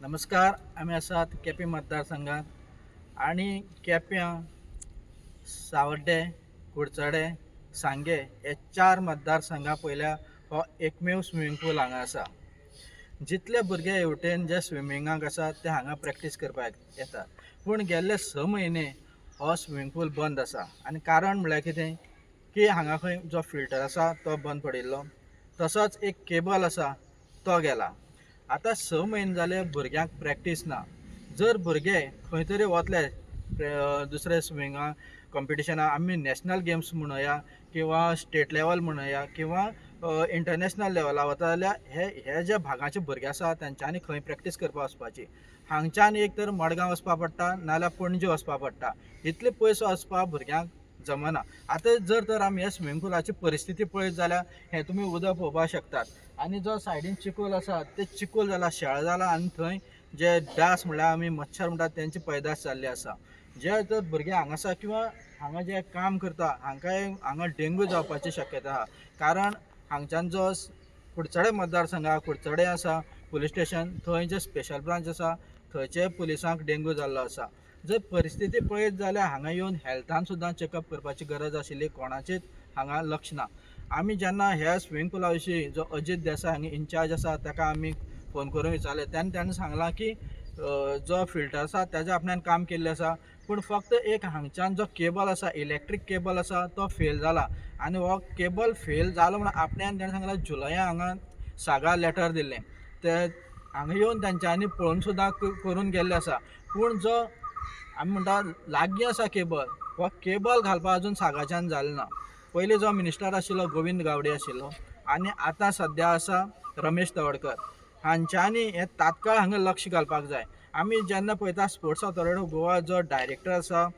नमस्कार आम्ही आसात केपें मतदारसंघात. आणि केप्यां सावड्डे कुडचडे सांगे हे चार मतदारसंघा पयल्या हो एकमेव स्विमींग पूल हांगा आसा. जितले भुरगे हेवटेन जे स्विमिंगाक आसा ते हांगा प्रॅक्टीस करपाक येतात. पूण गेल्ले स म्हयने हो स्विमींग पूल बंद आसा. आनी कारण म्हळ्यार कितें? की हांगा खंय जो फिल्टर आसा तो बंद पडिल्लो. तसोच एक केबल आसा तो गेला. आतां स म्हयने जाले भुरग्यांक प्रॅक्टीस ना. जर भुरगे खंय तरी वतले दुसऱ्या दुसरे स्विमिंगा कॉम्पिटिशनाक आमी नॅशनल गेम्स म्हणुया किंवा स्टेट लेवल म्हणुया किंवा इंटरनॅशनल लेवला वता जाल्यार हे हे जे भागाचे भुरगे आसा तेंच्यांनी खंय प्रॅक्टीस करपाक वचपाची. हांगच्यान एक तर मडगांव वचपा पडटा नाल्यार पणजे वचपा पडटा. इतले पयस वचपाक भुरग्यांक जमना. आतां जर तर आमी ह्या स्विमींग पुलाची परिस्थिती पळयत जाल्यार हें तुमी उदक पळोवपाक शकतात. आनी जो सायडीन चिकोल आसा ते चिकोल जाला शेळ जाला आनी थंय जे डास म्हळ्यार आमी मच्छर म्हणटात तेंची पैदास जाल्ली आसा जे तर भुरगे हांगासा किंवा हांगा जे काम करता हांकांय हांगा डेंगू जावपाची शक्यता आहा कारण हांगच्यान जो कुडचडे कुडचडे मतदारसंघा कुडचडे आसा पुलीस स्टेशन थंय जे स्पेशल ब्रांच आसा थंयचे पुलिसांक डेंगू जाल्लो आसा जर परिस्थिती पळयत जाल्यार हांगा येवन हेल्थान सुद्दां चॅकअप करपाची गरज आशिल्ली कोणाचेच हांगा लक्ष ना. आमी जेन्ना ह्या स्विमींग पुला विशीं जो अजीत देसाय हांगा इन्चार्ज आसा ताका आमी फोन करून विचारले. तेन्ना ताणें सांगलां की जो फिल्टर आसा ताज्या आपल्यान काम केल्लें आसा पूण फक्त एक हांगच्यान जो केबल आसा इलेक्ट्रीक केबल आसा तो फेल जाला आनी हो केबल फेल जालो म्हणून आपल्यान ताणें सांगलां जुलया हांगा सागा लेटर दिल्लें ते हांगा येवन तांच्यांनी पळोवन सुद्दां करून गेल्ले आसा पूण जो आमी म्हणटा लागीं आसा केबल. हो केबल घालपा अजून सागाच्यान जालें ना. पयलीं जो मिनिस्टर आशिल्लो गोविंद गावडे आशिल्लो आनी आतां सद्या आसा रमेश तवडकर. हांच्यांनी हे तात्काळ हांगा लक्ष घालपाक जाय. आमी जेन्ना पळयता स्पोर्ट्स ऑथॉरिटी ऑफ गोवा जो डायरेक्टर आसा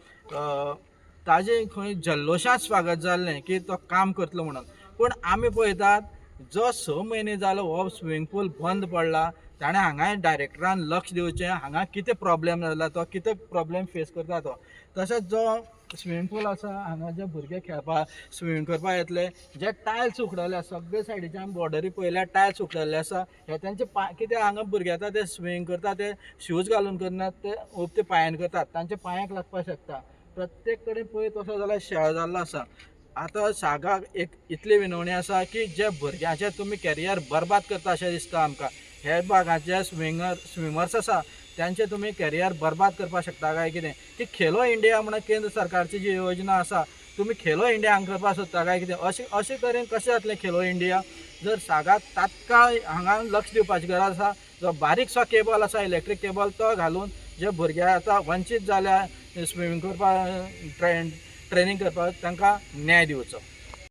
ताजें खंय जल्लोशांत स्वागत जाल्लें की तो काम करतलो म्हणून. पूण आमी पळयतात जो स म्हयने जालो हो स्विमींग पूल बंद पडला ताणें हांगाय डायरेक्टरान लक्ष दिवचें हांगा कितें प्रॉब्लेम जाला तो कितें प्रॉब्लेम फेस करता तो. तशेंच जो स्विमींग पूल आसा हांगा जे भुरगे खेळपाक स्विमींग करपाक येतले जे टायल्स उखडले आसा सगळे आमी बॉर्डरी पळयल्यार टायल्स उखडले आसा हे तेंचे पांय कितें हांगा भुरगे येता ते स्विमींग करता ते शूज घालून करनात ते ओप ते पांयान करतात तांच्या पांयांक लागपाक शकता. प्रत्येक कडेन पळय तसो जाल्यार शेळ जाल्लो आसा आतां सागाक एक इतली विनवणी आसा की जे भुरग्याचे तुमी कॅरियर बरबाद करता अशें दिसता आमकां. हे भागाचे स्विंगर स्विमर्स आसा त्यांचे तुमी कॅरियर बरबाद करपाक शकता काय कितें की खेलो इंडिया म्हणून केंद्र सरकारची जी योजना आसा तुमी खेलो इंडिया हांगा करपाक सोदता काय कितें अशें अशें तरेन कशें जातलें खेलो इंडिया? जर सागाक तात्काळ हांगा लक्ष दिवपाची गरज आसा जो बारीकसो केबल आसा इलेक्ट्रीक केबल तो घालून जे भुरगे आतां वंचीत जाल्या स्विमींग करपाक ट्रेंड ट्रेनींग करपाक तांकां न्याय दिवचो